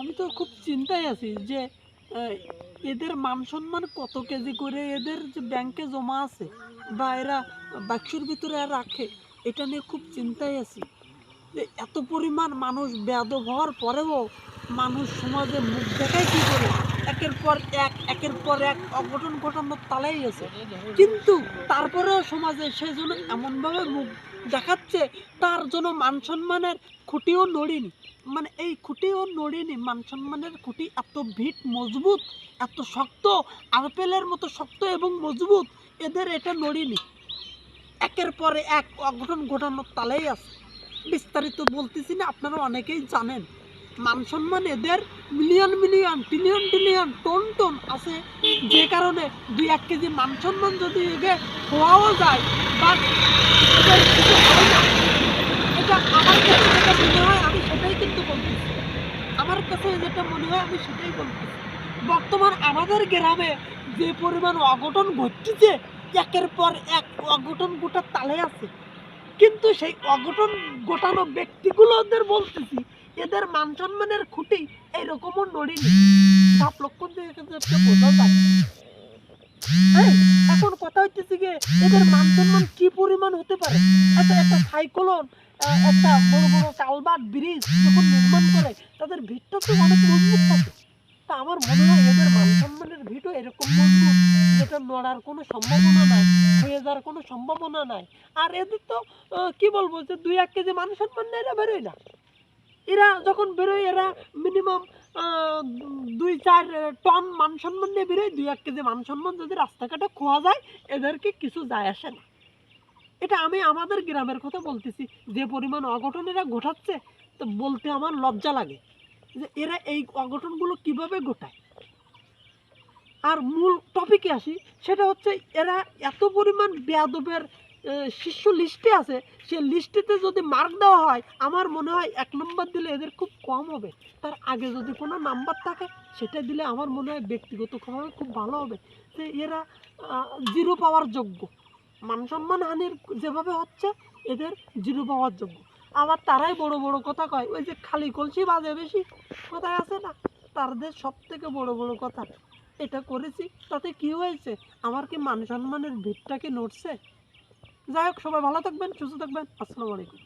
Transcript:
আমি তো খুব চিন্তায় আছি যে এদের মান সম্মান কত কেজি করে এদের যে ব্যাংকে জমা আছে বা এরা বাক্সের ভিতরে রাখে, এটা নিয়ে খুব চিন্তায় আছি। যে এত পরিমাণ মানুষ বেয়াদব হওয়ার পরেও মানুষ সমাজে মুখ দেখায় কি করে? একের পর এক, একের পর এক অঘটন ঘটানোর তালাই আছে। কিন্তু তারপরেও সমাজে সে যেন এমনভাবে মুখ দেখাচ্ছে, তার জন্য মান সম্মানের খুঁটিও নড়িনি। মানে এই খুঁটিও নড়িনি মান সম্মানের খুঁটি এত ভিট, মজবুত, এত শক্ত আপেলের মতো শক্ত এবং মজবুত, এদের এটা নড়িনি। একের পরে এক অঘটন ঘটানোর তালেই আছে। বিস্তারিত বলতেছি না, আপনারা অনেকেই জানেন। মান সম্মান এদের million million trillion trillion ton ton আছে। যে কারণে দুই এক কেজি মান সম্মান যদি এগে হওয়াও যায় বা এটা আমার কাছে মনে হয় আমি সেটাই কিন্তু বলতেছি আমার কাছে যেটা মনে হয় আমি সেটাই বলতেছি। বর্তমান আমাদের গ্রামে যে পরিমাণ অঘটন ঘটতেছে, একের পর এক অঘটন গোটা তালে আছে। কিন্তু সেই অঘটন গোটানো ব্যক্তিগুলোদের বলতেছি, এদের মান সম্মানের খুঁটি এইরকমও নড়িনি। সাপ লক্ষণ দিয়ে বোঝা যায়। এখন কথা হচ্ছে যে এদের মান সম্মান কি পরিমাণ হতে পারে? আচ্ছা একটা সাইক্লোন একটা বড় বড় কালবাট ব্রিজ যখন নির্মাণ করে, তাদের ভিতটা তো অনেক মজবুত থাকে। তা আমার মনে হয় এদের মান সম্মানের ভিটও এরকম মজবুত, যেটা নড়ার কোনো সম্ভাবনা নাই, হয়ে যাওয়ার কোনো সম্ভাবনা নাই। আর এদের তো কি বলব যে দুই এক কেজি মান সম্মান নিয়ে এরা বেরোয় না। এরা যখন বেরোয়, এরা মিনিমাম দুই চার টন মান সম্মান নিয়ে বেরোয়। দুই এক কেজি মান সম্মান যদি রাস্তাঘাটে খোয়া যায়, এদেরকে কিছু যায় আসে না। এটা আমি আমাদের গ্রামের কথা বলতেছি। যে পরিমাণ অঘটন এরা ঘটাচ্ছে, তো বলতে আমার লজ্জা লাগে যে এরা এই অঘটনগুলো কীভাবে ঘটায়। আর মূল টপিকে আসি, সেটা হচ্ছে এরা এত পরিমাণ বেয়াদবের শীর্ষ লিস্টে আছে, সে লিস্টেতে যদি মার্ক দেওয়া হয়, আমার মনে হয় এক নম্বর দিলে এদের খুব কম হবে। তার আগে যদি কোনো নাম্বার থাকে, সেটা দিলে আমার মনে হয় ব্যক্তিগতভাবে খুব ভালো হবে। যে এরা জিরো পাওয়ার যোগ্য। মান সম্মান হানির যেভাবে হচ্ছে, এদের জিরো পাওয়ার যোগ্য। আবার তারাই বড় বড় কথা কয়, ওই যে খালি কলসি বাজে বেশি, কোথায় আছে না? তাদের সব থেকে বড় বড় কথা, এটা করেছি, তাতে কি হয়েছে? আমার কি মান সম্মানের ভিড়টা কি নড়ছে? যাই হোক, সবাই ভালো থাকবেন, সুস্থ থাকবেন, আসসালামু আলাইকুম।